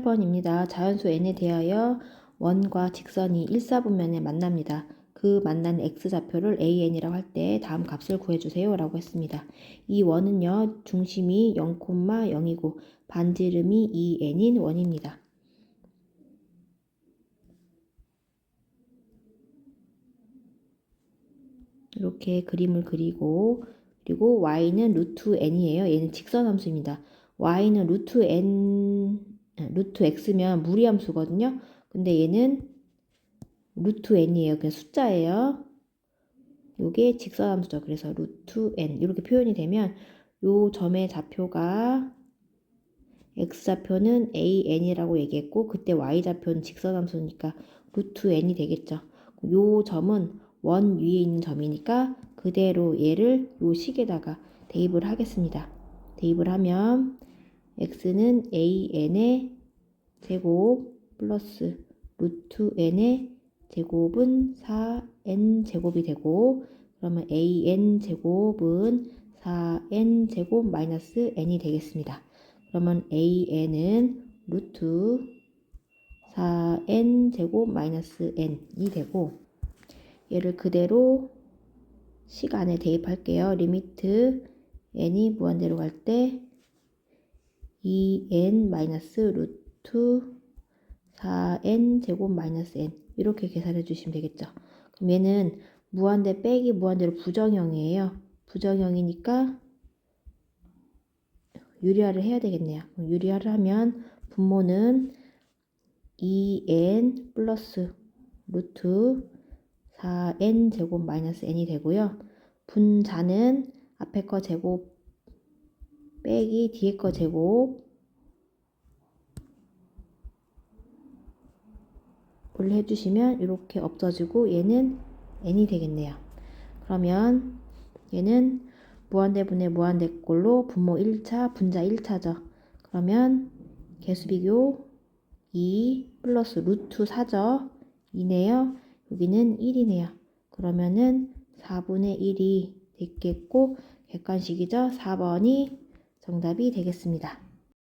8번입니다. 자연수 n에 대하여 원과 직선이 1, 4분면에 만납니다. 그 만난 x좌표를 an이라고 할 때 다음 값을 구해주세요 라고 했습니다. 이 원은요 중심이 0,0이고 반지름이 2n인 원입니다. 이렇게 그림을 그리고 그리고 y는 루트 n이에요. 얘는 직선 함수입니다. y는 루트 n 루트 x면 무리함수거든요. 근데 얘는 루트 n이에요. 그냥 숫자예요. 요게 직선함수죠. 그래서 루트 n 이렇게 표현이 되면 요 점의 좌표가 x좌표는 an이라고 얘기했고 그때 y좌표는 직선함수니까 루트 n이 되겠죠. 요 점은 원 위에 있는 점이니까 그대로 얘를 요 식에다가 대입을 하겠습니다. 대입을 하면 x는 an의 제곱 플러스 루트 n의 제곱은 4n 제곱이 되고 그러면 an 제곱은 4n 제곱 마이너스 n이 되겠습니다. 그러면 an은 루트 4n 제곱 마이너스 n이 되고 얘를 그대로 시간에 대입할게요. 리미트 n이 무한대로 갈 때 2n 마이너스 루트 4n 제곱 마이너스 n 이렇게 계산해 주시면 되겠죠. 그럼 얘는 무한대 빼기 무한대로 부정형이에요. 부정형이니까 유리화를 해야 되겠네요. 유리화를 하면 분모는 2n 플러스 루트 4n 제곱 마이너스 n이 되고요. 분자는 앞에 거 제곱 빼기 뒤에 거 제곱 을 해주시면 이렇게 없어지고 얘는 n이 되겠네요. 그러면 얘는 무한대분의 무한대꼴로 분모 1차, 분자 1차죠. 그러면 개수비교 2 플러스 루트 4죠. 2네요. 여기는 1이네요. 그러면은 4분의 1이 됐겠고 객관식이죠. 4번이 정답이 되겠습니다.